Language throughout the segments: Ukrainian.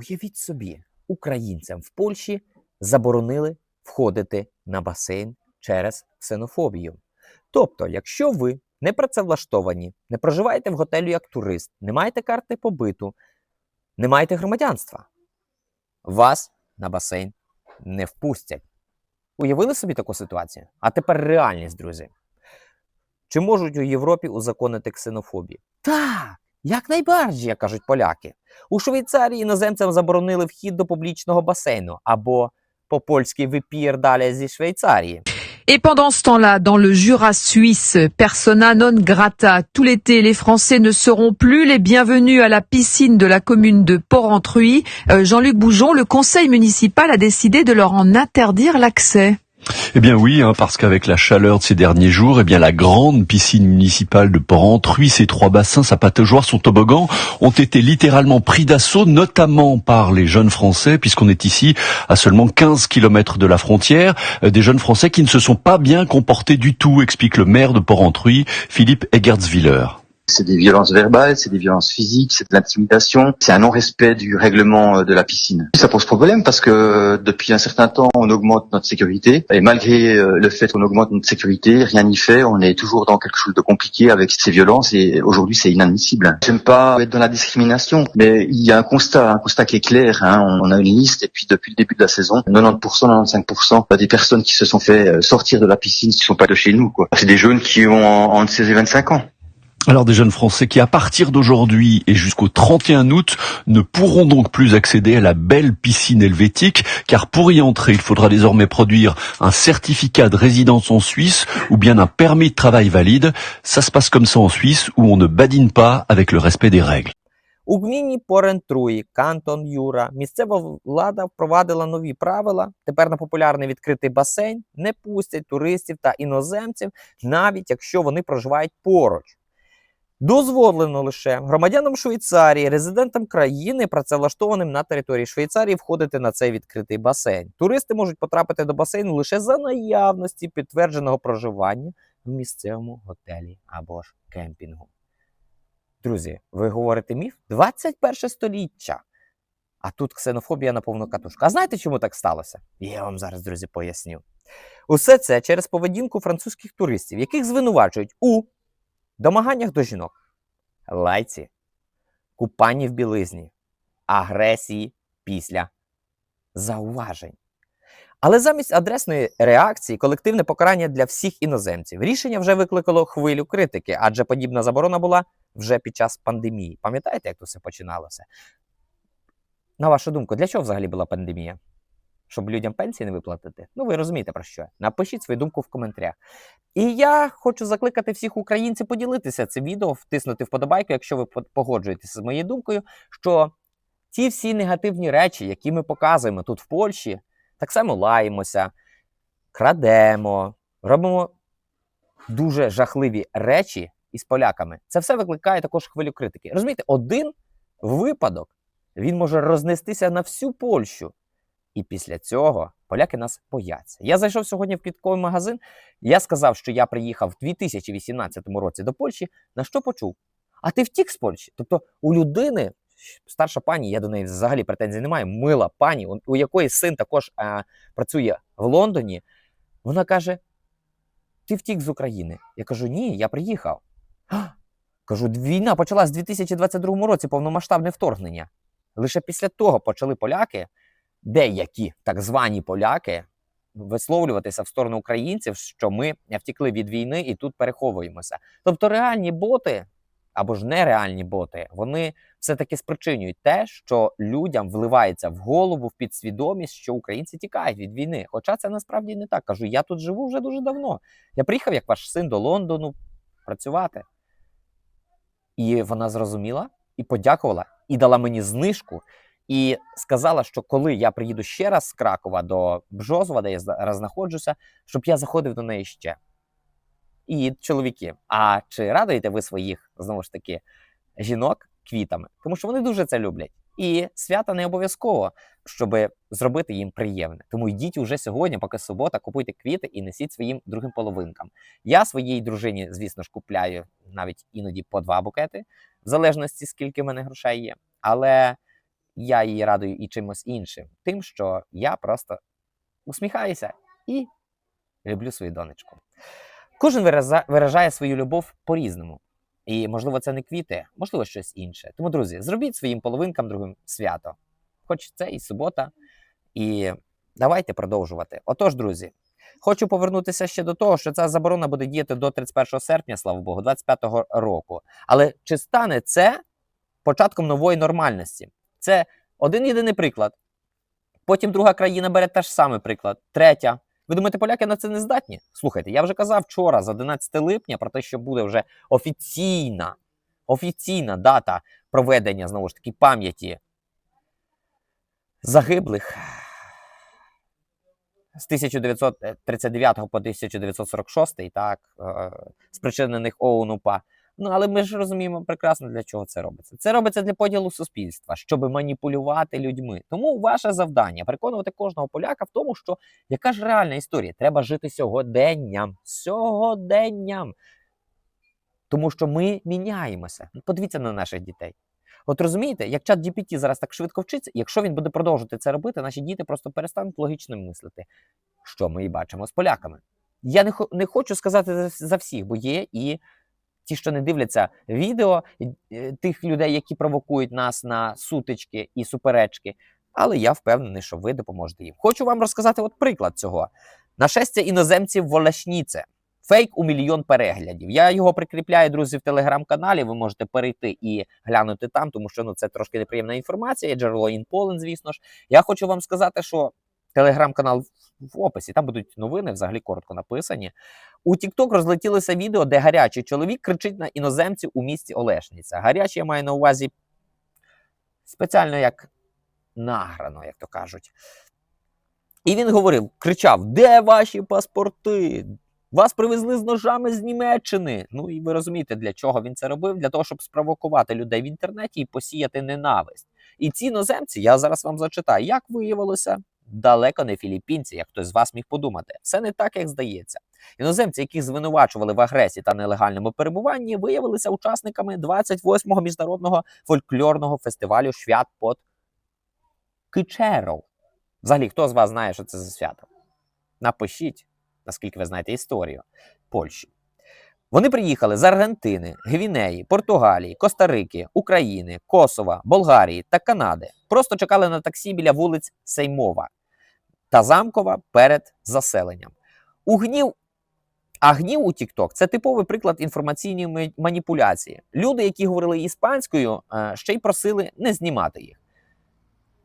Уявіть собі, українцям в Польщі заборонили входити на басейн через ксенофобію. Тобто, якщо ви не працевлаштовані, не проживаєте в готелі як турист, не маєте карти побиту, не маєте громадянства, вас на басейн не впустять. Уявили собі таку ситуацію? А тепер реальність, друзі. Чи можуть у Європі узаконити ксенофобію? Так, якнайбаржі, як кажуть поляки. У Швейцарії іноземцям заборонили вхід до публічного басейну або по-польськи випір далі зі Швейцарії. Et pendant ce temps-là, dans le Jura suisse, persona non grata, tout l'été, les Français ne seront plus les bienvenus à la piscine de la commune de Porrentruy. Euh, Jean-Luc Boujon, le conseil municipal a décidé de leur en interdire l'accès. Eh bien oui, hein, parce qu'avec la chaleur de ces derniers jours, eh bien la grande piscine municipale de Porrentruy, ces trois bassins, sa pataugeoire, son toboggan, ont été littéralement pris d'assaut, notamment par les jeunes Français, puisqu'on est ici à seulement 15 kilomètres de la frontière, euh, des jeunes Français qui ne se sont pas bien comportés du tout, explique le maire de Porrentruy, Philippe Egertzwiller. C'est des violences verbales, c'est des violences physiques, c'est de l'intimidation, c'est un non-respect du règlement euh, de la piscine. Ça pose problème parce que euh, depuis un certain temps, on augmente notre sécurité et malgré euh, le fait qu'on augmente notre sécurité, rien n'y fait, on est toujours dans quelque chose de compliqué avec ces violences et aujourd'hui c'est inadmissible. J'aime pas être dans la discrimination, mais il y a un constat, un constat qui est clair. hein. On a une liste et puis depuis le début de la saison, 90%, 95% des personnes qui se sont fait sortir de la piscine ne sont pas de chez nous. C'est des jeunes qui ont en- entre 16 et 25 ans. Alors des jeunes Français qui, à partir d'aujourd'hui et jusqu'au 31 août, ne pourront donc plus accéder à la belle piscine helvétique, car pour y entrer, il faudra désormais produire un certificat de résidence en Suisse ou bien un permis de travail valide. Ça se passe comme ça en Suisse, où on ne badine pas avec le respect des règles. У гміні Порентруї, Кантон Юра, місцева влада впровадила нові правила. Тепер на популярний відкритий басейн не пустять туристів та іноземців, навіть якщо вони проживають поруч. Дозволено лише громадянам Швейцарії, резидентам країни, працевлаштованим на території Швейцарії, входити на цей відкритий басейн. Туристи можуть потрапити до басейну лише за наявності підтвердженого проживання в місцевому готелі або ж кемпінгу. Друзі, ви говорите міф? 21 століття. А тут ксенофобія на повну катушку. А знаєте, чому так сталося? Я вам зараз, друзі, поясню. Усе це через поведінку французьких туристів, яких звинувачують у домаганнях до жінок, лайці, купанні в білизні, агресії після зауважень. Але замість адресної реакції колективне покарання для всіх іноземців. Рішення вже викликало хвилю критики, адже подібна заборона була вже під час пандемії. Пам'ятаєте, як то все починалося? На вашу думку, для чого взагалі була пандемія? Щоб людям пенсії не виплатити? Ну, ви розумієте про що. Напишіть свою думку в коментарях. І я хочу закликати всіх українців поділитися цим відео, втиснути вподобайку, якщо ви погоджуєтеся з моєю думкою, що ті всі негативні речі, які ми показуємо тут в Польщі, так само лаємося, крадемо, робимо дуже жахливі речі із поляками. Це все викликає також хвилю критики. Розумієте, один випадок він може рознестися на всю Польщу. І після цього поляки нас бояться. Я зайшов сьогодні в квітковий магазин. Я сказав, що я приїхав в 2018 році до Польщі. На що почув? А ти втік з Польщі? Тобто у людини, старша пані, я до неї взагалі претензій не маю, мила пані, у- у якої син також е, працює в Лондоні. Вона каже: Ти втік з України. Я кажу, ні, я приїхав. «А!» Кажу, війна почалась в 2022 році, повномасштабне вторгнення. Лише після того почали поляки, деякі так звані поляки, висловлюватися в сторону українців, що ми втікли від війни і тут переховуємося. Тобто реальні боти або ж нереальні боти, вони все-таки спричинюють те, що людям вливається в голову, в підсвідомість, що українці тікають від війни. Хоча це насправді не так. Кажу, я тут живу вже дуже давно. Я приїхав як ваш син до Лондону працювати. І вона зрозуміла і подякувала, і дала мені знижку, і сказала, що коли я приїду ще раз з Кракова до Бжозова, де я зараз знаходжуся, щоб я заходив до неї ще. І чоловіки, а чи радуєте ви своїх знову ж таки жінок квітами? Тому що вони дуже це люблять. І свята не обов'язково, щоб зробити їм приємне. Тому йдіть уже сьогодні, поки субота, купуйте квіти і несіть своїм другим половинкам. Я своїй дружині, звісно ж, купляю навіть іноді по два букети, в залежності скільки в мене грошей є. Але я її радую і чимось іншим, тим, що я просто усміхаюся і люблю свою донечку. Кожен виражає свою любов по-різному. І, можливо, це не квіти, можливо, щось інше. Тому, друзі, зробіть своїм половинкам другим свято. Хоч це і субота, і давайте продовжувати. Отож, друзі, хочу повернутися ще до того, що ця заборона буде діяти до 31 серпня, слава Богу, 25-го року. Але чи стане це початком нової нормальності? Це один єдиний приклад. Потім друга країна бере теж самий приклад. Третя. Ви думаєте, поляки на це не здатні? Слухайте, я вже казав вчора, з 11 липня, про те, що буде вже офіційна, офіційна дата проведення знову ж таки пам'яті загиблих з 1939 по 1946, так, е, спричинених ОУН УПА. Ну, але ми ж розуміємо прекрасно, для чого це робиться. Це робиться для поділу суспільства, щоб маніпулювати людьми. Тому ваше завдання переконувати кожного поляка в тому, що яка ж реальна історія? Треба жити сьогоденням. Сьогоденням. Тому що ми міняємося. Ну, Подивіться на наших дітей. От розумієте, як чат GPT зараз так швидко вчиться, якщо він буде продовжувати це робити, наші діти просто перестануть логічно мислити, що ми і бачимо з поляками. Я не, не хочу сказати за, за всіх, бо є і ті, що не дивляться відео е, тих людей, які провокують нас на сутички і суперечки. Але я впевнений, що ви допоможете їм. Хочу вам розказати от приклад цього. Нашестя іноземців в Олешніце. Фейк у мільйон переглядів. Я його прикріпляю, друзі, в телеграм-каналі. Ви можете перейти і глянути там, тому що ну це трошки неприємна інформація. Джерело інполен, звісно ж. Я хочу вам сказати, що телеграм-канал в описі, там будуть новини, взагалі коротко написані. У TikTok розлетілося відео, де гарячий чоловік кричить на іноземців у місті Олешниця. Гарячий я маю на увазі спеціально як награно, як то кажуть. І він говорив, кричав: Де ваші паспорти? Вас привезли з ножами з Німеччини. Ну і ви розумієте, для чого він це робив? Для того, щоб спровокувати людей в інтернеті і посіяти ненависть. І ці іноземці, я зараз вам зачитаю, як виявилося, далеко не філіппінці, як хтось з вас міг подумати. Все не так, як здається. Іноземці, яких звинувачували в агресії та нелегальному перебуванні, виявилися учасниками 28-го міжнародного фольклорного фестивалю Швят под Кичеров. Взагалі, хто з вас знає, що це за свято? Напишіть, наскільки ви знаєте історію Польщі. Вони приїхали з Аргентини, Гвінеї, Португалії, Коста-Рики, України, Косова, Болгарії та Канади. Просто чекали на таксі біля вулиць Сеймова та Замкова перед заселенням. У гнів а гнів у TikTok – це типовий приклад інформаційної маніпуляції. Люди, які говорили іспанською, е, ще й просили не знімати їх.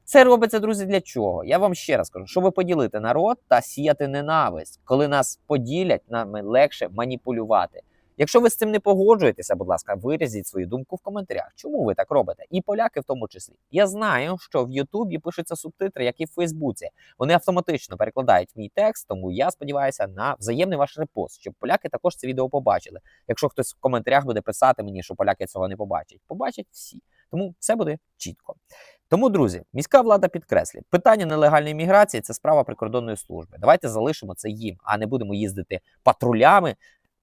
Це робиться, друзі, для чого? Я вам ще раз кажу, щоб поділити народ та сіяти ненависть. Коли нас поділять, нам легше маніпулювати. Якщо ви з цим не погоджуєтеся, будь ласка, виразіть свою думку в коментарях. Чому ви так робите? І поляки в тому числі. Я знаю, що в Ютубі пишуться субтитри, як і в Фейсбуці. Вони автоматично перекладають мій текст, тому я сподіваюся на взаємний ваш репост, щоб поляки також це відео побачили. Якщо хтось в коментарях буде писати мені, що поляки цього не побачать, побачать всі. Тому все буде чітко. Тому, друзі, міська влада підкреслює, питання нелегальної міграції це справа прикордонної служби. Давайте залишимо це їм, а не будемо їздити патрулями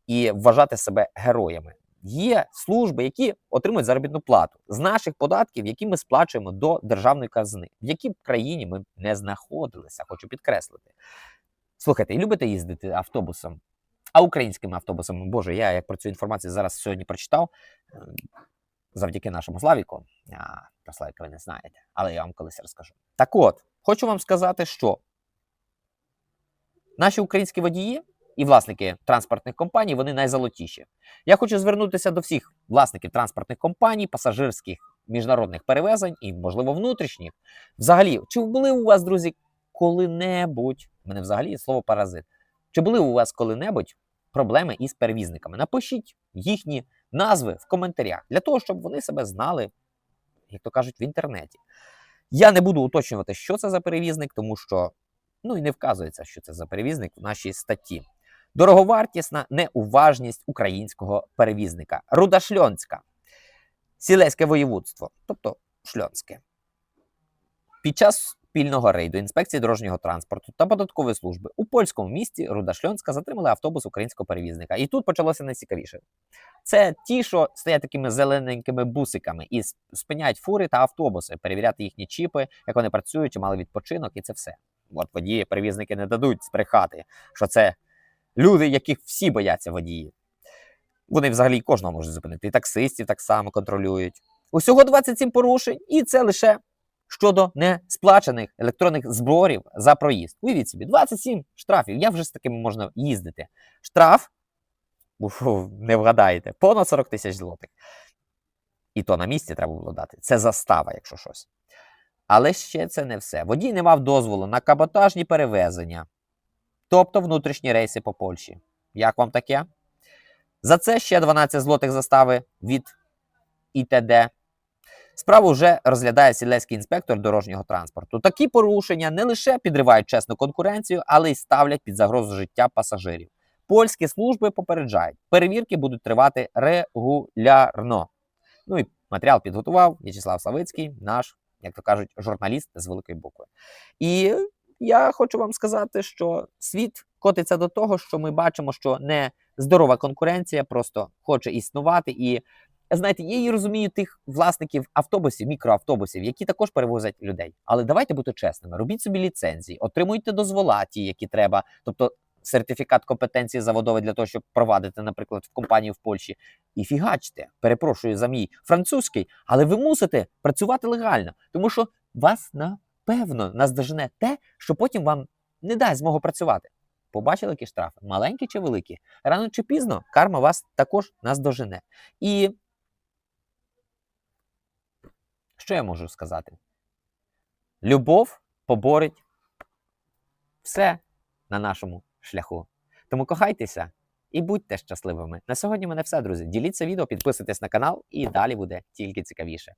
і вважати себе героями. Є служби, які отримують заробітну плату з наших податків, які ми сплачуємо до державної казни, в якій країні ми не знаходилися, хочу підкреслити. Слухайте, любите їздити автобусом, а українськими автобусами, боже, я як про цю інформацію зараз сьогодні прочитав е, завдяки нашому Славіку. А, про Славіка ви не знаєте, але я вам колись розкажу. Так от, хочу вам сказати, що наші українські водії і власники транспортних компаній вони найзолотіші. Я хочу звернутися до всіх власників транспортних компаній, пасажирських міжнародних перевезень і, можливо, внутрішніх. Взагалі, чи були у вас, друзі, коли-небудь, мене взагалі слово паразит, чи були у вас коли-небудь проблеми із перевізниками? Напишіть їхні назви в коментарях для того, щоб вони себе знали, як то кажуть, в інтернеті. Я не буду уточнювати, що це за перевізник, тому що ну і не вказується, що це за перевізник в нашій статті. Дороговартісна неуважність українського перевізника. Руда Шльонська, Сілеське воєводство, тобто Шльонське. Під час спільного рейду інспекції дорожнього транспорту та податкової служби у польському місті Рудашльонська затримали автобус українського перевізника. І тут почалося найцікавіше. Це ті, що стоять такими зелененькими бусиками і спиняють фури та автобуси, перевіряти їхні чіпи, як вони працюють, чи мали відпочинок, і це все. От водії, перевізники не дадуть збрехати, що це люди, яких всі бояться водії. Вони взагалі кожного можуть зупинити. І таксистів так само контролюють. Усього 27 порушень, і це лише щодо несплачених електронних зборів за проїзд. Уявіть собі, 27 штрафів. Як вже з такими можна їздити? Штраф, уфу, не вгадаєте, понад 40 тисяч злотих. І то на місці треба було дати. Це застава, якщо щось. Але ще це не все. Водій не мав дозволу на каботажні перевезення, тобто внутрішні рейси по Польщі. Як вам таке? За це ще 12 злотих застави від ІТД. Справу вже розглядає сільський інспектор дорожнього транспорту. Такі порушення не лише підривають чесну конкуренцію, але й ставлять під загрозу життя пасажирів. Польські служби попереджають, перевірки будуть тривати регулярно. Ну і матеріал підготував В'ячеслав Савицький, наш, як то кажуть, журналіст з великої букви. І я хочу вам сказати, що світ котиться до того, що ми бачимо, що не здорова конкуренція просто хоче існувати. І знаєте, я її розумію тих власників автобусів, мікроавтобусів, які також перевозять людей. Але давайте бути чесними: робіть собі ліцензії, отримуйте дозвола, ті, які треба, тобто сертифікат компетенції заводовий для того, щоб провадити, наприклад, в компанію в Польщі. І фігачте, перепрошую за мій французький, але ви мусите працювати легально, тому що вас напевно наздожене те, що потім вам не дасть змогу працювати. Побачили які штрафи, маленькі чи великі? Рано чи пізно карма вас також наздожене. І що я можу сказати? Любов поборить все на нашому шляху. Тому кохайтеся і будьте щасливими. На сьогодні в мене все, друзі. Діліться відео, підписуйтесь на канал, і далі буде тільки цікавіше.